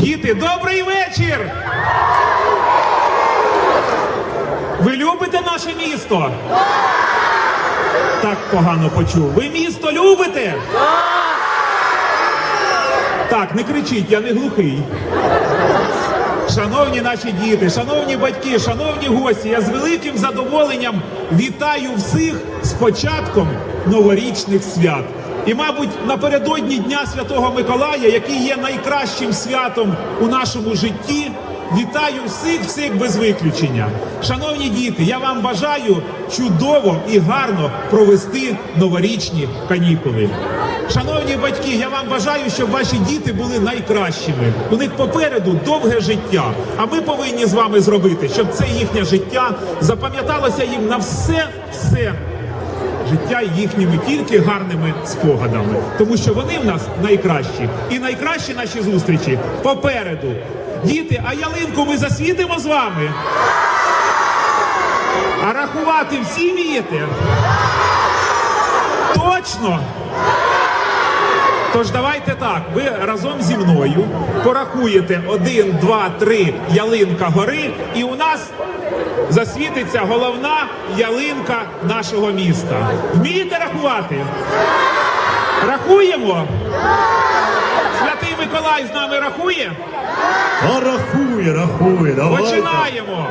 діти, добрий вечір! Ви любите наше місто? Так погано почув. Ви місто любите? Так, не кричіть, я не глухий. Шановні наші діти, шановні батьки, шановні гості, я з великим задоволенням вітаю всіх з початком новорічних свят. І, мабуть, напередодні Дня Святого Миколая, який є найкращим святом у нашому житті, вітаю всіх, всіх без виключення. Шановні діти, я вам бажаю чудово і гарно провести новорічні канікули. Шановні батьки, я вам бажаю, щоб ваші діти були найкращими. У них попереду довге життя. А ми повинні з вами зробити, щоб це їхнє життя запам'яталося їм на все, все життя їхніми тільки гарними спогадами, тому що вони в нас найкращі. І найкращі наші зустрічі попереду. Діти, а ялинку ми засвітимо з вами. А рахувати всі вмієте? Точно. Тож давайте так, ви разом зі мною порахуєте один, два, три ялинка гори, і у нас засвітиться головна ялинка нашого міста. Вмієте рахувати? Рахуємо? Святий Миколай з нами рахує? А рахує, рахує, давай. Починаємо.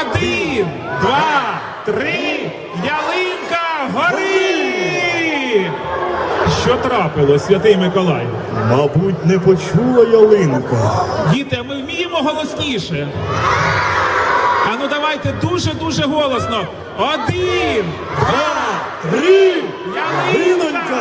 Один, два, три. Ялинка гори! Що трапилось, святий Миколай? Мабуть, не почула ялинка. Діти, а ми вміємо голосніше. А ну давайте дуже-дуже голосно. Один, два, три, ялинка